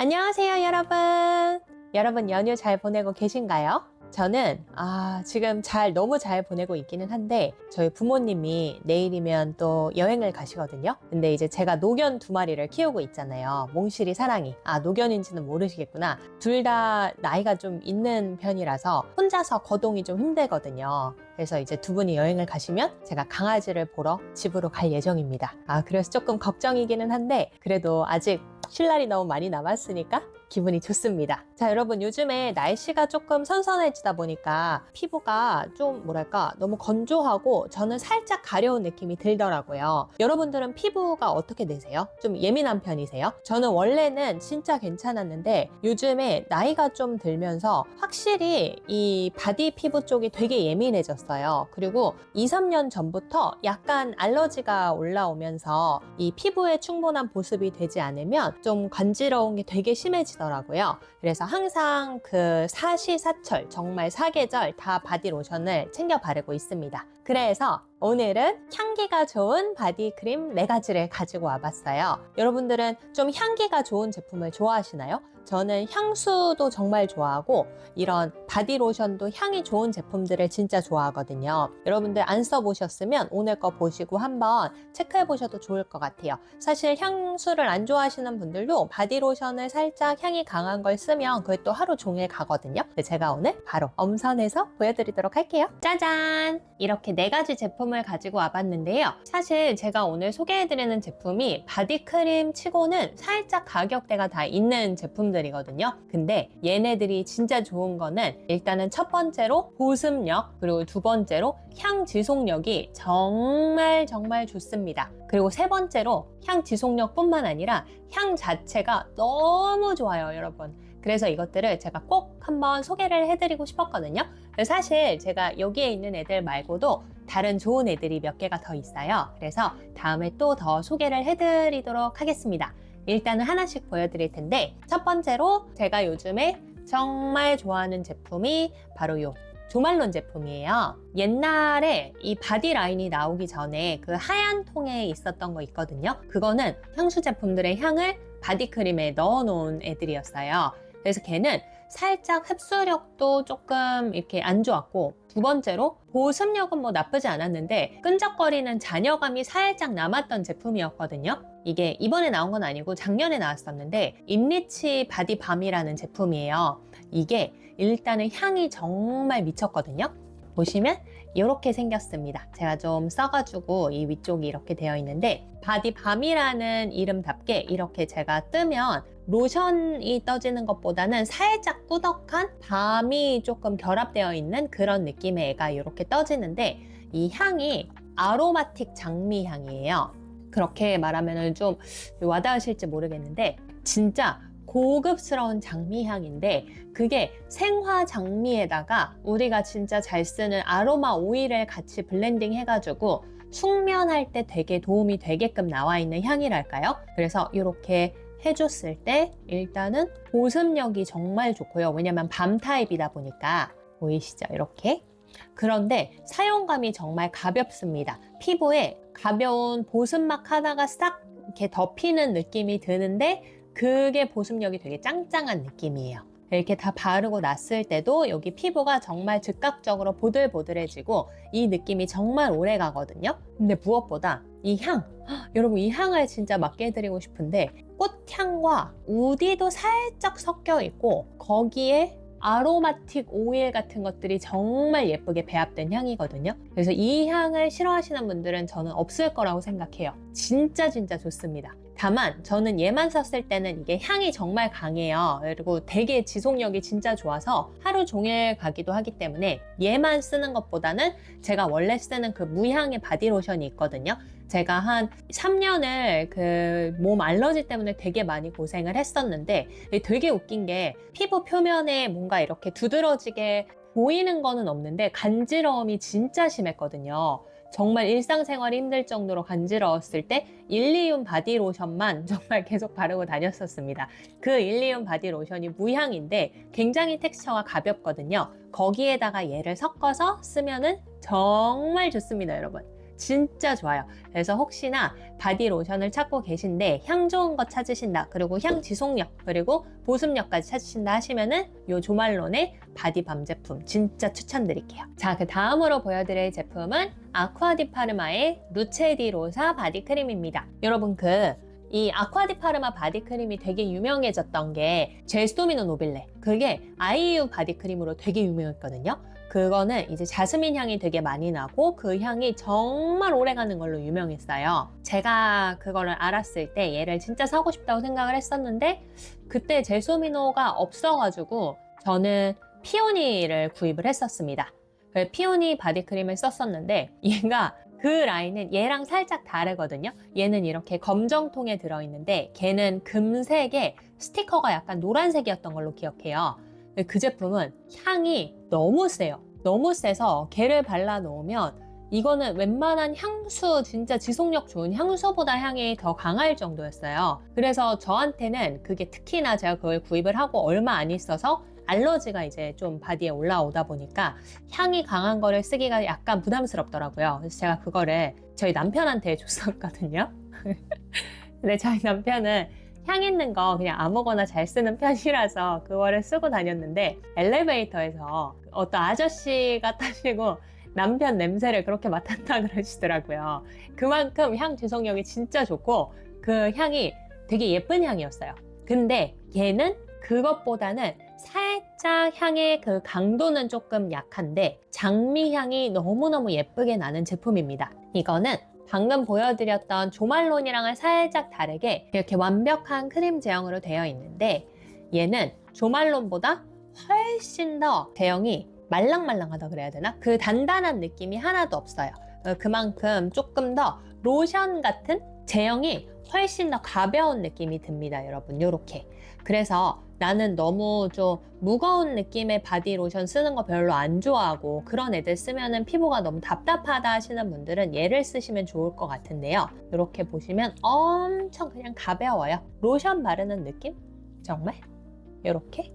안녕하세요, 여러분. 여러분 연휴 잘 보내고 계신가요? 저는 아, 지금 잘 너무 잘 보내고 있기는 한데 저희 부모님이 내일이면 또 여행을 가시거든요. 근데 이제 제가 노견 두 마리를 키우고 있잖아요. 몽실이 사랑이. 아, 노견인지는 모르시겠구나. 둘 다 나이가 좀 있는 편이라서 혼자서 거동이 좀 힘들거든요. 그래서 이제 두 분이 여행을 가시면 제가 강아지를 보러 집으로 갈 예정입니다. 아, 그래서 조금 걱정이기는 한데 그래도 아직 쉴 날이 너무 많이 남았으니까 기분이 좋습니다. 자, 여러분 요즘에 날씨가 조금 선선해지다 보니까 피부가 좀 뭐랄까 너무 건조하고 저는 살짝 가려운 느낌이 들더라고요. 여러분들은 피부가 어떻게 되세요? 좀 예민한 편이세요? 저는 원래는 진짜 괜찮았는데 요즘에 나이가 좀 들면서 확실히 이 바디 피부 쪽이 되게 예민해졌어요. 그리고 2, 3년 전부터 약간 알러지가 올라오면서 이 피부에 충분한 보습이 되지 않으면 좀 간지러운 게 되게 심해지 더라고요. 그래서 항상 그 사시사철 정말 사계절 다 바디 로션을 챙겨 바르고 있습니다. 그래서 오늘은 향기가 좋은 바디크림 네 가지를 가지고 와봤어요. 여러분들은 좀 향기가 좋은 제품을 좋아하시나요? 저는 향수도 정말 좋아하고 이런 바디로션도 향이 좋은 제품들을 진짜 좋아하거든요. 여러분들 안 써보셨으면 오늘 거 보시고 한번 체크해 보셔도 좋을 것 같아요. 사실 향수를 안 좋아하시는 분들도 바디로션을 살짝 향이 강한 걸 쓰면 그게 또 하루 종일 가거든요. 제가 오늘 바로 엄선해서 보여드리도록 할게요. 짜잔! 이렇게 네 가지 제품을 가지고 와봤는데요. 사실 제가 오늘 소개해드리는 제품이 바디크림 치고는 살짝 가격대가 다 있는 제품들 이거든요. 근데 얘네들이 진짜 좋은 거는 일단은 첫 번째로 보습력, 그리고 두 번째로 향 지속력이 정말 정말 좋습니다. 그리고 세 번째로 향 지속력뿐만 아니라 향 자체가 너무 좋아요, 여러분. 그래서 이것들을 제가 꼭 한번 소개를 해드리고 싶었거든요. 사실 제가 여기에 있는 애들 말고도 다른 좋은 애들이 몇 개가 더 있어요. 그래서 다음에 또 더 소개를 해드리도록 하겠습니다. 일단은 하나씩 보여드릴 텐데 첫 번째로 제가 요즘에 정말 좋아하는 제품이 바로 요 조말론 제품이에요. 옛날에 이 바디 라인이 나오기 전에 그 하얀 통에 있었던 거 있거든요. 그거는 향수 제품들의 향을 바디크림에 넣어 놓은 애들이었어요. 그래서 걔는 살짝 흡수력도 조금 이렇게 안 좋았고 두 번째로 보습력은 뭐 나쁘지 않았는데 끈적거리는 잔여감이 살짝 남았던 제품이었거든요. 이게 이번에 나온 건 아니고 작년에 나왔었는데 임리치 바디 밤이라는 제품이에요. 이게 일단은 향이 정말 미쳤거든요. 보시면 이렇게 생겼습니다. 제가 좀 써가지고 이 위쪽이 이렇게 되어 있는데 바디 밤이라는 이름답게 이렇게 제가 뜨면 로션이 떠지는 것보다는 살짝 꾸덕한 밤이 조금 결합되어 있는 그런 느낌의 애가 이렇게 떠지는데 이 향이 아로마틱 장미 향이에요. 그렇게 말하면 좀 와닿으실지 모르겠는데 진짜 고급스러운 장미향인데 그게 생화 장미에다가 우리가 진짜 잘 쓰는 아로마 오일을 같이 블렌딩 해가지고 숙면할 때 되게 도움이 되게끔 나와 있는 향이랄까요? 그래서 이렇게 해줬을 때 일단은 보습력이 정말 좋고요. 왜냐면 밤 타입이다 보니까 보이시죠? 이렇게. 그런데 사용감이 정말 가볍습니다. 피부에 가벼운 보습막 하나가 싹 이렇게 덮이는 느낌이 드는데 그게 보습력이 되게 짱짱한 느낌이에요. 이렇게 다 바르고 났을 때도 여기 피부가 정말 즉각적으로 보들보들해지고 이 느낌이 정말 오래 가거든요. 근데 무엇보다 이 향, 헉, 여러분 이 향을 진짜 맡게 해드리고 싶은데 꽃향과 우디도 살짝 섞여 있고 거기에 아로마틱 오일 같은 것들이 정말 예쁘게 배합된 향이거든요. 그래서 이 향을 싫어하시는 분들은 저는 없을 거라고 생각해요. 진짜 진짜 좋습니다. 다만 저는 얘만 썼을 때는 이게 향이 정말 강해요. 그리고 되게 지속력이 진짜 좋아서 하루 종일 가기도 하기 때문에 얘만 쓰는 것보다는 제가 원래 쓰는 그 무향의 바디로션이 있거든요. 제가 한 3년을 그 몸 알러지 때문에 되게 많이 고생을 했었는데 되게 웃긴 게 피부 표면에 뭔가 이렇게 두드러지게 보이는 거는 없는데 간지러움이 진짜 심했거든요. 정말 일상생활이 힘들 정도로 간지러웠을 때 일리움 바디로션만 정말 계속 바르고 다녔었습니다. 그 일리움 바디로션이 무향인데 굉장히 텍스처가 가볍거든요. 거기에다가 얘를 섞어서 쓰면은 정말 좋습니다, 여러분. 진짜 좋아요. 그래서 혹시나 바디 로션을 찾고 계신데 향 좋은 거 찾으신다. 그리고 향 지속력 그리고 보습력까지 찾으신다 하시면은 요 조말론의 바디 밤 제품 진짜 추천드릴게요. 자, 그 다음으로 보여드릴 제품은 아쿠아디파르마의 루체디 로사 바디 크림입니다. 여러분 그이 아쿠아디파르마 바디크림이 되게 유명해졌던 게 제스토미노 노빌레 그게 아이유 바디크림으로 되게 유명했거든요 그거는 이제 자스민 향이 되게 많이 나고 그 향이 정말 오래 가는 걸로 유명했어요 제가 그거를 알았을 때 얘를 진짜 사고 싶다고 생각을 했었는데 그때 제스토미노가 없어가지고 저는 피오니를 구입을 했었습니다 그 피오니 바디크림을 썼었는데 얘가 그 라인은 얘랑 살짝 다르거든요. 얘는 이렇게 검정통에 들어있는데 걔는 금색에 스티커가 약간 노란색이었던 걸로 기억해요. 근데 그 제품은 향이 너무 세요. 너무 세서 걔를 발라 놓으면 이거는 웬만한 향수, 진짜 지속력 좋은 향수보다 향이 더 강할 정도였어요. 그래서 저한테는 그게 특히나 제가 그걸 구입을 하고 얼마 안 있어서 알러지가 이제 좀 바디에 올라오다 보니까 향이 강한 거를 쓰기가 약간 부담스럽더라고요. 그래서 제가 그거를 저희 남편한테 줬었거든요. 근데 저희 남편은 향 있는 거 그냥 아무거나 잘 쓰는 편이라서 그거를 쓰고 다녔는데 엘리베이터에서 어떤 아저씨가 타시고 남편 냄새를 그렇게 맡았다 그러시더라고요. 그만큼 향 지속력이 진짜 좋고 그 향이 되게 예쁜 향이었어요. 근데 얘는 그것보다는 살짝 향의 그 강도는 조금 약한데 장미 향이 너무너무 예쁘게 나는 제품입니다. 이거는 방금 보여드렸던 조말론이랑은 살짝 다르게 이렇게 완벽한 크림 제형으로 되어 있는데 얘는 조말론보다 훨씬 더 제형이 말랑말랑하다 그래야 되나? 그 단단한 느낌이 하나도 없어요. 어, 그만큼 조금 더 로션 같은 제형이 훨씬 더 가벼운 느낌이 듭니다, 여러분. 요렇게. 그래서 나는 너무 좀 무거운 느낌의 바디 로션 쓰는 거 별로 안 좋아하고 그런 애들 쓰면은 피부가 너무 답답하다 하시는 분들은 얘를 쓰시면 좋을 것 같은데요. 이렇게 보시면 엄청 그냥 가벼워요. 로션 바르는 느낌? 정말? 이렇게.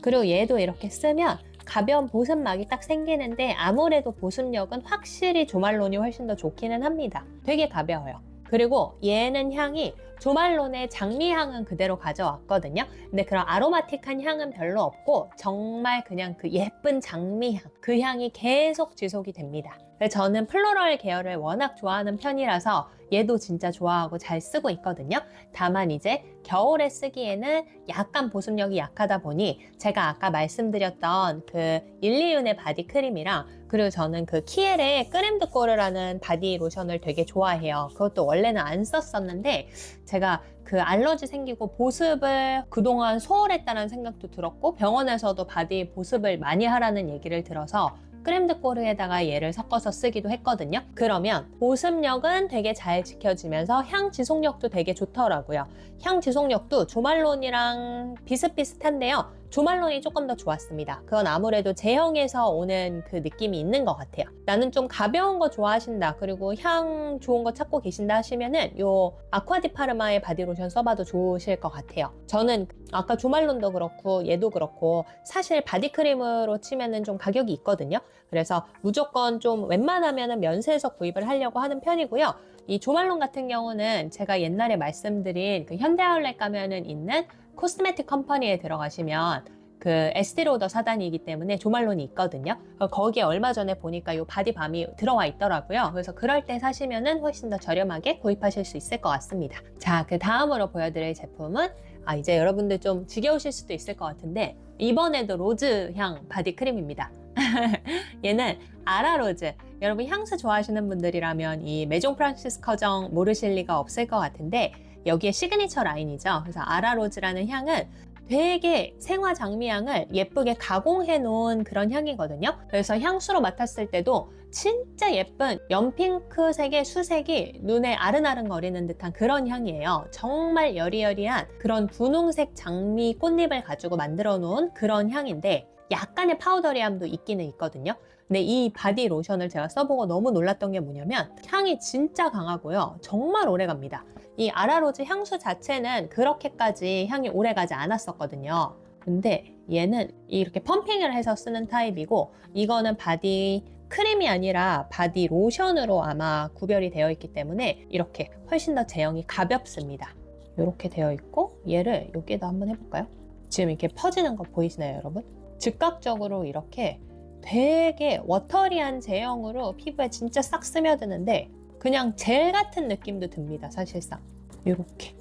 그리고 얘도 이렇게 쓰면 가벼운 보습막이 딱 생기는데 아무래도 보습력은 확실히 조말론이 훨씬 더 좋기는 합니다. 되게 가벼워요. 그리고 얘는 향이 조말론의 장미향은 그대로 가져왔거든요. 근데 그런 아로마틱한 향은 별로 없고 정말 그냥 그 예쁜 장미향 그 향이 계속 지속이 됩니다. 저는 플로럴 계열을 워낙 좋아하는 편이라서 얘도 진짜 좋아하고 잘 쓰고 있거든요. 다만 이제 겨울에 쓰기에는 약간 보습력이 약하다 보니 제가 아까 말씀드렸던 그 일리윤의 바디 크림이랑 그리고 저는 그 키엘의 크렘드 꼬르라는 바디 로션을 되게 좋아해요. 그것도 원래는 안 썼었는데 제가 그 알러지 생기고 보습을 그동안 소홀했다는 생각도 들었고 병원에서도 바디 보습을 많이 하라는 얘기를 들어서 크렘드 꼬르에다가 얘를 섞어서 쓰기도 했거든요. 그러면 보습력은 되게 잘 지켜지면서 향 지속력도 되게 좋더라고요. 향 지속력도 조말론이랑 비슷비슷한데요. 조말론이 조금 더 좋았습니다. 그건 아무래도 제형에서 오는 그 느낌이 있는 것 같아요. 나는 좀 가벼운 거 좋아하신다. 그리고 향 좋은 거 찾고 계신다 하시면은 요 아쿠아디파르마의 바디로션 써봐도 좋으실 것 같아요. 저는 아까 조말론도 그렇고 얘도 그렇고 사실 바디크림으로 치면은 좀 가격이 있거든요. 그래서 무조건 좀 웬만하면은 면세에서 구입을 하려고 하는 편이고요. 이 조말론 같은 경우는 제가 옛날에 말씀드린 그 현대아울렛 가면은 있는 코스메틱 컴퍼니에 들어가시면 그 에스티로더 사단이기 때문에 조말론이 있거든요. 어, 거기에 얼마 전에 보니까 이 바디밤이 들어와 있더라고요. 그래서 그럴 때 사시면은 훨씬 더 저렴하게 구입하실 수 있을 것 같습니다. 자, 그 다음으로 보여드릴 제품은 아 이제 여러분들 좀 지겨우실 수도 있을 것 같은데 이번에도 로즈 향 바디 크림입니다. 얘는 아라로즈. 여러분 향수 좋아하시는 분들이라면 이 메종 프란시스커정 모르실 리가 없을 것 같은데 여기에 시그니처 라인이죠. 그래서 아라로즈라는 향은 되게 생화 장미향을 예쁘게 가공해 놓은 그런 향이거든요. 그래서 향수로 맡았을 때도 진짜 예쁜 연핑크색의 수색이 눈에 아른아른거리는 듯한 그런 향이에요. 정말 여리여리한 그런 분홍색 장미 꽃잎을 가지고 만들어 놓은 그런 향인데 약간의 파우더리함도 있기는 있거든요. 근데 이 바디 로션을 제가 써보고 너무 놀랐던 게 뭐냐면 향이 진짜 강하고요. 정말 오래 갑니다. 이 아라로즈 향수 자체는 그렇게까지 향이 오래 가지 않았었거든요. 근데 얘는 이렇게 펌핑을 해서 쓰는 타입이고 이거는 바디 크림이 아니라 바디 로션으로 아마 구별이 되어 있기 때문에 이렇게 훨씬 더 제형이 가볍습니다. 이렇게 되어 있고 얘를 여기에다 한번 해볼까요? 지금 이렇게 퍼지는 거 보이시나요, 여러분? 즉각적으로 이렇게 되게 워터리한 제형으로 피부에 진짜 싹 스며드는데 그냥 젤 같은 느낌도 듭니다, 사실상. 이렇게.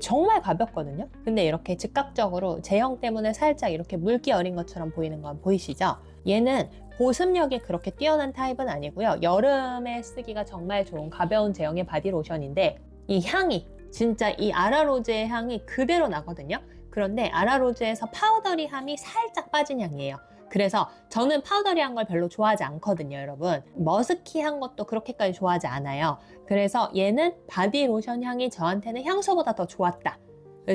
정말 가볍거든요. 근데 이렇게 즉각적으로 제형 때문에 살짝 이렇게 물기 어린 것처럼 보이는 건 보이시죠? 얘는 보습력이 그렇게 뛰어난 타입은 아니고요. 여름에 쓰기가 정말 좋은 가벼운 제형의 바디 로션인데 이 향이 진짜 이 아라로즈의 향이 그대로 나거든요. 그런데 아라로즈에서 파우더리함이 살짝 빠진 향이에요. 그래서 저는 파우더리한 걸 별로 좋아하지 않거든요, 여러분. 머스키한 것도 그렇게까지 좋아하지 않아요. 그래서 얘는 바디 로션 향이 저한테는 향수보다 더 좋았다.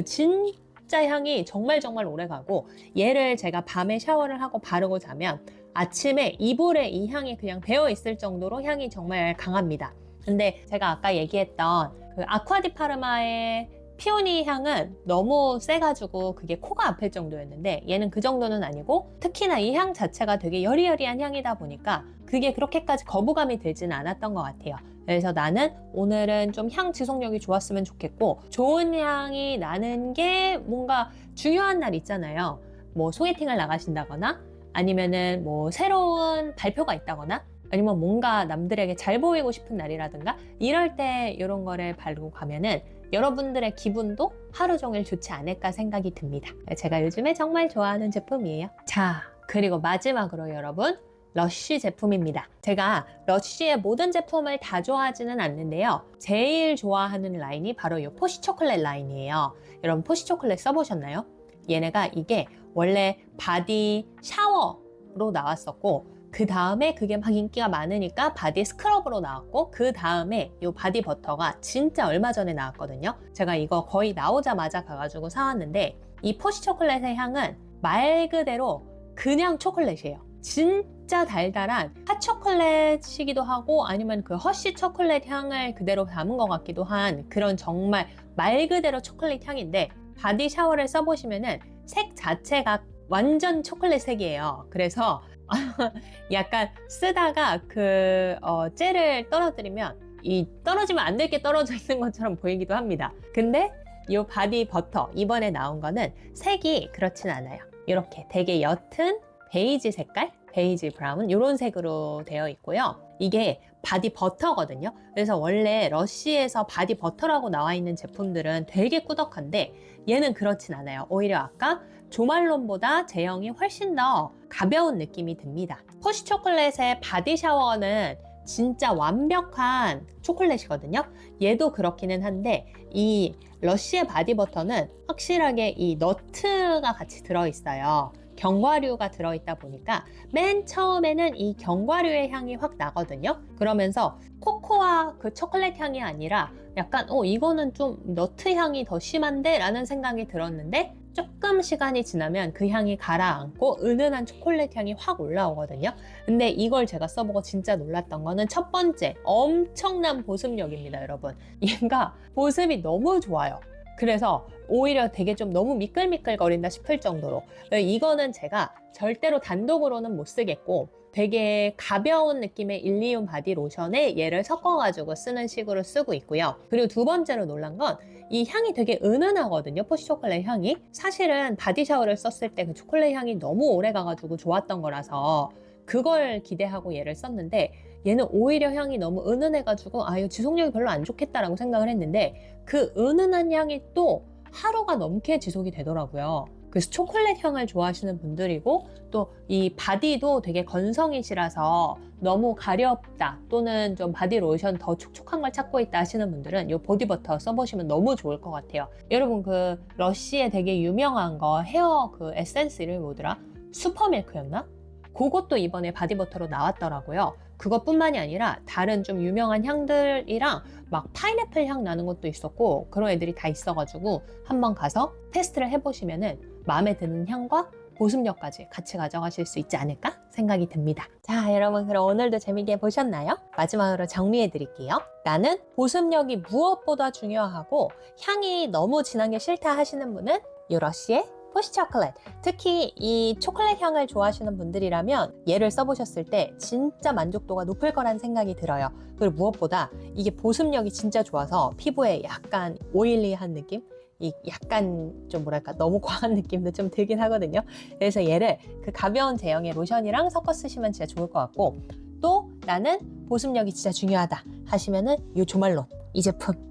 진짜 향이 정말 정말 오래 가고 얘를 제가 밤에 샤워를 하고 바르고 자면 아침에 이불에 이 향이 그냥 배어 있을 정도로 향이 정말 강합니다. 근데 제가 아까 얘기했던 그 아쿠아디파르마의 피오니 향은 너무 세가지고 그게 코가 아플 정도였는데 얘는 그 정도는 아니고 특히나 이 향 자체가 되게 여리여리한 향이다 보니까 그게 그렇게까지 거부감이 들지는 않았던 것 같아요. 그래서 나는 오늘은 좀 향 지속력이 좋았으면 좋겠고 좋은 향이 나는 게 뭔가 중요한 날 있잖아요. 뭐 소개팅을 나가신다거나 아니면은 뭐 새로운 발표가 있다거나 아니면 뭔가 남들에게 잘 보이고 싶은 날이라든가 이럴 때 이런 거를 바르고 가면은 여러분들의 기분도 하루 종일 좋지 않을까 생각이 듭니다. 제가 요즘에 정말 좋아하는 제품이에요. 자, 그리고 마지막으로 여러분, 러쉬 제품입니다. 제가 러쉬의 모든 제품을 다 좋아하지는 않는데요. 제일 좋아하는 라인이 바로 이 포시 초콜릿 라인이에요. 여러분 포시 초콜릿 써보셨나요? 얘네가 이게 원래 바디 샤워로 나왔었고 그 다음에 그게 막 인기가 많으니까 바디 스크럽으로 나왔고 그 다음에 이 바디 버터가 진짜 얼마 전에 나왔거든요. 제가 이거 거의 나오자마자 가가지고 사왔는데 이 포시 초콜릿의 향은 말 그대로 그냥 초콜릿이에요. 진짜 달달한 핫초콜릿이기도 하고 아니면 그 허쉬 초콜릿 향을 그대로 담은 것 같기도 한 그런 정말 말 그대로 초콜릿 향인데 바디 샤워를 써보시면은 색 자체가 완전 초콜릿 색이에요. 그래서 약간 쓰다가 그 어, 젤을 떨어뜨리면 이 떨어지면 안 될 게 떨어져 있는 것처럼 보이기도 합니다. 근데 이 바디 버터 이번에 나온 거는 색이 그렇진 않아요. 이렇게 되게 옅은 베이지 색깔, 베이지 브라운 이런 색으로 되어 있고요. 이게 바디 버터거든요. 그래서 원래 러쉬에서 바디 버터라고 나와 있는 제품들은 되게 꾸덕한데 얘는 그렇진 않아요. 오히려 아까 조말론보다 제형이 훨씬 더 가벼운 느낌이 듭니다. 포시 초콜릿의 바디 샤워는 진짜 완벽한 초콜릿이거든요. 얘도 그렇기는 한데 이 러쉬의 바디 버터는 확실하게 이 너트가 같이 들어있어요. 견과류가 들어있다 보니까 맨 처음에는 이 견과류의 향이 확 나거든요. 그러면서 코코아 그 초콜릿 향이 아니라 약간 어 이거는 좀 너트 향이 더 심한데 라는 생각이 들었는데 조금 시간이 지나면 그 향이 가라앉고 은은한 초콜릿 향이 확 올라오거든요. 근데 이걸 제가 써보고 진짜 놀랐던 거는 첫 번째 엄청난 보습력입니다, 여러분. 얘가 보습이 너무 좋아요. 그래서 오히려 되게 좀 너무 미끌미끌거린다 싶을 정도로 이거는 제가 절대로 단독으로는 못 쓰겠고 되게 가벼운 느낌의 일리움 바디 로션에 얘를 섞어가지고 쓰는 식으로 쓰고 있고요. 그리고 두 번째로 놀란 건 이 향이 되게 은은하거든요. 포시 초콜릿 향이. 사실은 바디 샤워를 썼을 때 그 초콜릿 향이 너무 오래 가가지고 좋았던 거라서 그걸 기대하고 얘를 썼는데 얘는 오히려 향이 너무 은은해가지고 아 이거 지속력이 별로 안 좋겠다라고 생각을 했는데 그 은은한 향이 또 하루가 넘게 지속이 되더라고요. 그래서 초콜릿 향을 좋아하시는 분들이고 또 이 바디도 되게 건성이시라서 너무 가렵다 또는 좀 바디 로션 더 촉촉한 걸 찾고 있다 하시는 분들은 이 보디버터 써보시면 너무 좋을 것 같아요. 여러분 그 러쉬에 되게 유명한 거 헤어 그 에센스 이름이 뭐더라? 슈퍼밀크였나? 그것도 이번에 바디버터로 나왔더라고요. 그것뿐만이 아니라 다른 좀 유명한 향들이랑 막 파인애플 향 나는 것도 있었고 그런 애들이 다 있어가지고 한번 가서 테스트를 해보시면은 마음에 드는 향과 보습력까지 같이 가져가실 수 있지 않을까 생각이 듭니다. 자, 여러분 그럼 오늘도 재밌게 보셨나요? 마지막으로 정리해 드릴게요. 나는 보습력이 무엇보다 중요하고 향이 너무 진한 게 싫다 하시는 분은 유러쉬의 포시 초콜릿. 특히 이 초콜릿 향을 좋아하시는 분들이라면 얘를 써보셨을 때 진짜 만족도가 높을 거란 생각이 들어요. 그리고 무엇보다 이게 보습력이 진짜 좋아서 피부에 약간 오일리한 느낌? 이 약간 좀 뭐랄까 너무 과한 느낌도 좀 들긴 하거든요. 그래서 얘를 그 가벼운 제형의 로션이랑 섞어 쓰시면 진짜 좋을 것 같고 또 나는 보습력이 진짜 중요하다 하시면은 이 조말론 이 제품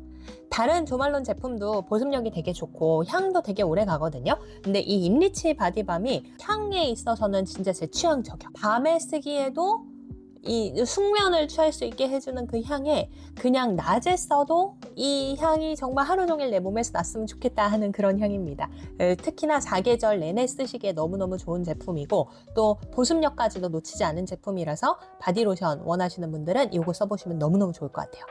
다른 조말론 제품도 보습력이 되게 좋고 향도 되게 오래 가거든요. 근데 이 임리치 바디밤이 향에 있어서는 진짜 제 취향 저격. 밤에 쓰기에도 이 숙면을 취할 수 있게 해주는 그 향에 그냥 낮에 써도 이 향이 정말 하루 종일 내 몸에서 났으면 좋겠다 하는 그런 향입니다. 에, 특히나 사계절 내내 쓰시기에 너무너무 좋은 제품이고 또 보습력까지도 놓치지 않은 제품이라서 바디로션 원하시는 분들은 이거 써보시면 너무너무 좋을 것 같아요.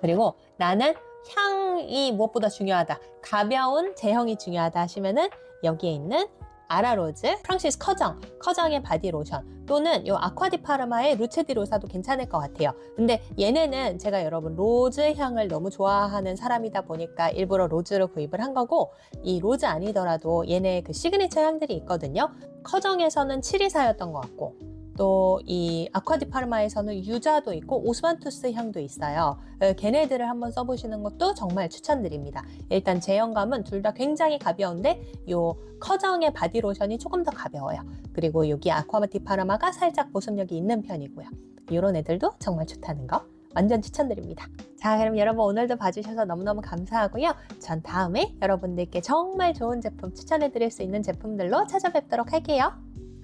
그리고 나는 향이 무엇보다 중요하다. 가벼운 제형이 중요하다 하시면은 여기에 있는 아라로즈, 프랑시스 커정, 커정의 바디 로션 또는 요 아쿠아디파르마의 루체디 로사도 괜찮을 것 같아요. 근데 얘네는 제가 여러분 로즈 향을 너무 좋아하는 사람이다 보니까 일부러 로즈로 구입을 한 거고 이 로즈 아니더라도 얘네 그 시그니처 향들이 있거든요. 커정에서는 724였던 것 같고 또 이 아쿠아디파르마에서는 유자도 있고 오스만투스 향도 있어요. 에, 걔네들을 한번 써보시는 것도 정말 추천드립니다. 일단 제형감은 둘 다 굉장히 가벼운데 요 커정의 바디로션이 조금 더 가벼워요. 그리고 여기 아쿠아디파르마가 살짝 보습력이 있는 편이고요. 이런 애들도 정말 좋다는 거 완전 추천드립니다. 자, 그럼 여러분 오늘도 봐주셔서 너무너무 감사하고요. 전 다음에 여러분들께 정말 좋은 제품 추천해드릴 수 있는 제품들로 찾아뵙도록 할게요.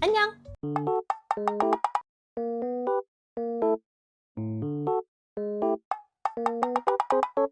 안녕! Thank you.